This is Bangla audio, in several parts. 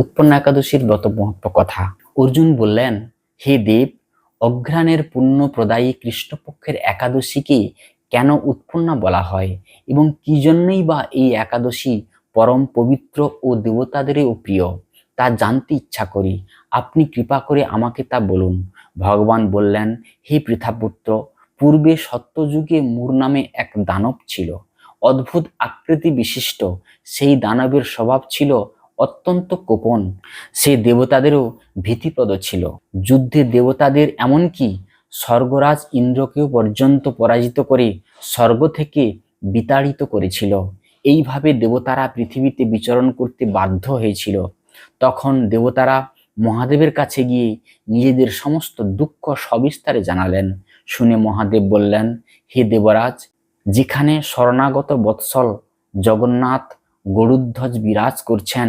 উৎপন্ন একাদশীর ব্রত মহত্ব কথা। অর্জুন বললেন, হে দেব, অঘ্রাণের পুণ্য প্রদায়ী কৃষ্ণপক্ষের একাদশীকে কেন উৎপন্না বলা হয়? এবং কি জন্যই বা এই একাদশী পরম পবিত্র ও দেবতাদেরও প্রিয়? তা জানতে ইচ্ছা করি। আপনি কৃপা করে আমাকে তা বলুন। ভগবান বললেন, হে পৃথাপুত্র, পূর্বে সত্যযুগে মূর নামে এক দানব ছিল। অদ্ভুত আকৃতি বিশিষ্ট। সেই দানবের স্বভাব ছিল অত্যন্ত কোপন সে দেবতাদেরও ভীতিপ্রদ ছিল। যুদ্ধে দেবতাদের এমনকি স্বর্গরাজ ইন্দ্রকেও পর্যন্ত পরাজিত করে স্বর্গ থেকে বিতাড়িত করেছিল। এইভাবে দেবতারা পৃথিবীতে বিচরণ করতে বাধ্য হয়েছিল। তখন দেবতারা মহাদেবের কাছে গিয়ে নিজেদের সমস্ত দুঃখ সবিস্তারে জানালেন। শুনে মহাদেব বললেন, হে দেবরাজ, যেখানে শরণাগত বৎসল জগন্নাথ গরুধ্বজ বিরাজ করছেন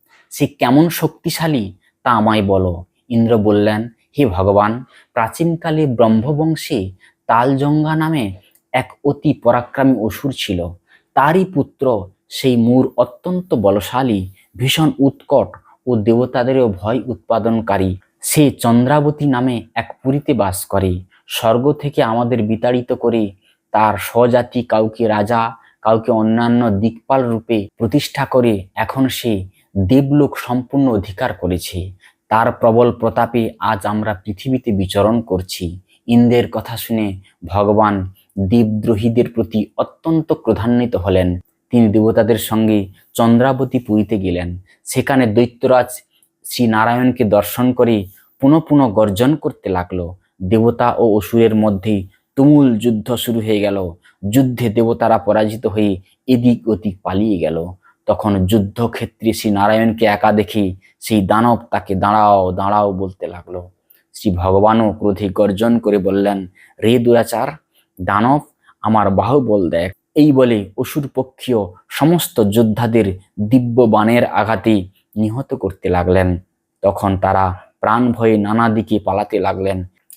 সে কেমন শক্তিশালী তা আমায় বলো। ইন্দ্র বললেন, হে ভগবান, প্রাচীনকালে ব্রহ্মবংশে তালজঙ্গা নামে এক অতি পরাক্রমী অসুর ছিল। তারই পুত্র সেই মূর অত্যন্ত বলশালী, ভীষণ উৎকট ও দেবতাদেরও ভয় উৎপাদনকারী। সে চন্দ্রাবতী নামে এক পুরীতে বাস করে। স্বর্গ থেকে আমাদের বিতাড়িত করে তার স্বজাতি কাউকে রাজা, কাউকে অন্যান্য দিকপাল রূপে প্রতিষ্ঠা করে এখন সে দেবলোক সম্পূর্ণ অধিকার করেছে। তার প্রবল প্রতাপে আজ আমরা পৃথিবীতে বিচরণ করছি। ইন্দ্রের কথা শুনে ভগবান দেবদ্রোহীদের প্রতি অত্যন্ত ক্রধান্বিত হলেন। তিনি দেবতাদের সঙ্গে চন্দ্রাবতী পুরীতে গেলেন। সেখানে দৈত্যরাজ শ্রী নারায়ণকে দর্শন করে পুনঃ পুনঃ গর্জন করতে লাগল। দেবতা ও অসুরের মধ্যে তুমুল যুদ্ধ শুরু হয়ে গেল। যুদ্ধে দেবতারা পরাজিত হয়ে এদিক ওদিক পালিয়ে গেল। তখন যুদ্ধক্ষেত্রে শ্রী নারায়ণকে একা দেখে সেই দানব তাকে দাঁড়াও দাঁড়াও বলতে লাগল। শ্রী ভগবানও ক্রোধে গর্জন করে বললেন, রে দুরাচার, দানব, আমার বাহুবল দেখ। এই বলে অসুর পক্ষীয় সমস্ত যোদ্ধাদের দিব্য বাণের আঘাতে নিহত করতে লাগলেন। তখন তারা প্রাণ ভয়ে নানা দিকে পালাতে লাগলেন।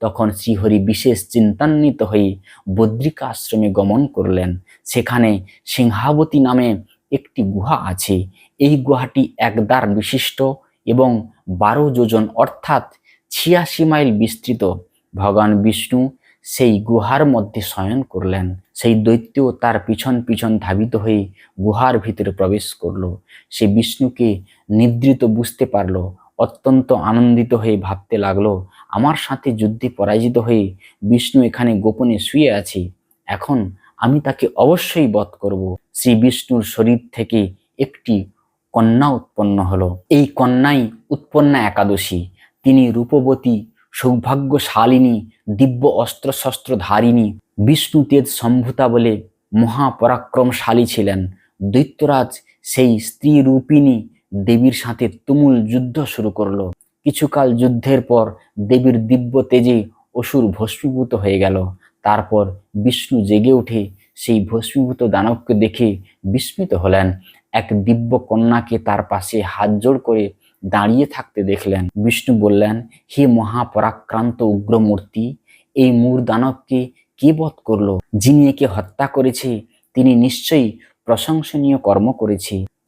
তখন শ্রীহরি বিশেষ চিন্তান্বিত হয়ে বদ্রিকা আশ্রমে গমন করলেন। সেখানে সিংহাবতী নামে একটি গুহা আছে। এই গুহাটি একদার বিশিষ্ট এবং বারো যোজন অর্থাৎ ছিয়াশি মাইল বিস্তৃত। ভগবান বিষ্ণু সেই গুহার মধ্যে শয়ন করলেন। সেই দৈত্য তার পিছন পিছন ধাবিত হয়ে গুহার ভিতরে প্রবেশ করল। সে বিষ্ণুকে নিদ্রিত বুঝতে পারল। অত্যন্ত আনন্দিত হয়ে ভাবতে লাগল, আমার সাথে যুদ্ধে পরাজিত হয়ে বিষ্ণু এখানে গোপনে শুয়ে আছে, এখন আমি তাকে অবশ্যই বধ করব। শ্রী বিষ্ণুর শরীর থেকে একটি কন্যা উৎপন্ন হলো। এই কন্যাই উৎপন্না একাদশী। তিনি রূপবতী, সৌভাগ্যশালিনী, দিব্য অস্ত্রশস্ত্র ধারিণী বিষ্ণু তেজ সম্ভূতা বলে মহাপরাক্রমশালী ছিলেন। দৈত্যরাজ সেই স্ত্রী রূপিণী দেবীর সাথে তুমুল যুদ্ধ শুরু করল। কিছুকাল যুদ্ধের পর দেবীর দিব্য তেজে অসুর ভস্মীভূত হয়ে গেল। তারপর বিষ্ণু জেগে উঠে সেই ভস্মীভূত দানবকে দেখে বিস্মিত হলেন। এক দিব্য কন্যাকে তার পাশে হাত জোড় করে দাঁড়িয়ে থাকতে দেখলেন। বিষ্ণু বললেন, হে মহাপরাক্রান্ত উগ্রমূর্তি, এই মূর দানবকে কে বধ করল? যিনি একে হত্যা করেছে, তিনি নিশ্চয়ই প্রশংসনীয় কর্ম করেছে।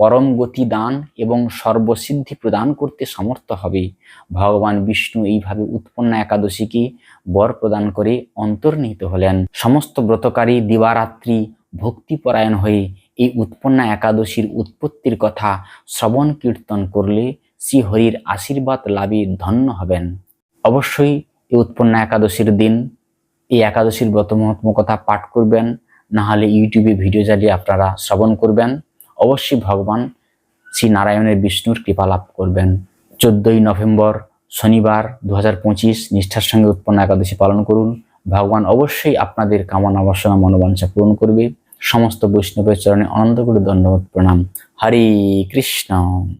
পরম গতি দান এবং সর্বসিদ্ধি প্রদান করতে সমর্থ হবে। ভগবান বিষ্ণু এইভাবে উৎপন্ন একাদশীকে বর প্রদান করে অন্তর্নিহিত হলেন। সমস্ত ব্রতকারী দিবারাত্রি ভক্তিপরায়ণ হয়ে এই উৎপন্না একাদশীর উৎপত্তির কথা শ্রবণ কীর্তন করলে শ্রীহরির আশীর্বাদ লাভে ধন্য হবেন। অবশ্যই এই উৎপন্না একাদশীর দিন এই একাদশীর ব্রত মহাত্ম কথা পাঠ করবেন না হলে ইউটিউবে ভিডিও চালিয়ে আপনারা শ্রবণ করবেন। অবশ্যই ভগবান শ্রী নারায়ণের বিষ্ণুর কৃপা লাভ করবেন। চোদ্দই নভেম্বর শনিবার দু হাজার পঁচিশ নিষ্ঠার সঙ্গে উৎপন্ন একাদশী পালন করুন। ভগবান অবশ্যই আপনাদের কামনা বাসনা মনোবাঞ্ছা পূরণ করবে। সমস্ত বৈষ্ণবের চরণে অনন্ত করে ধন্যবাদ প্রণাম। হরে কৃষ্ণ।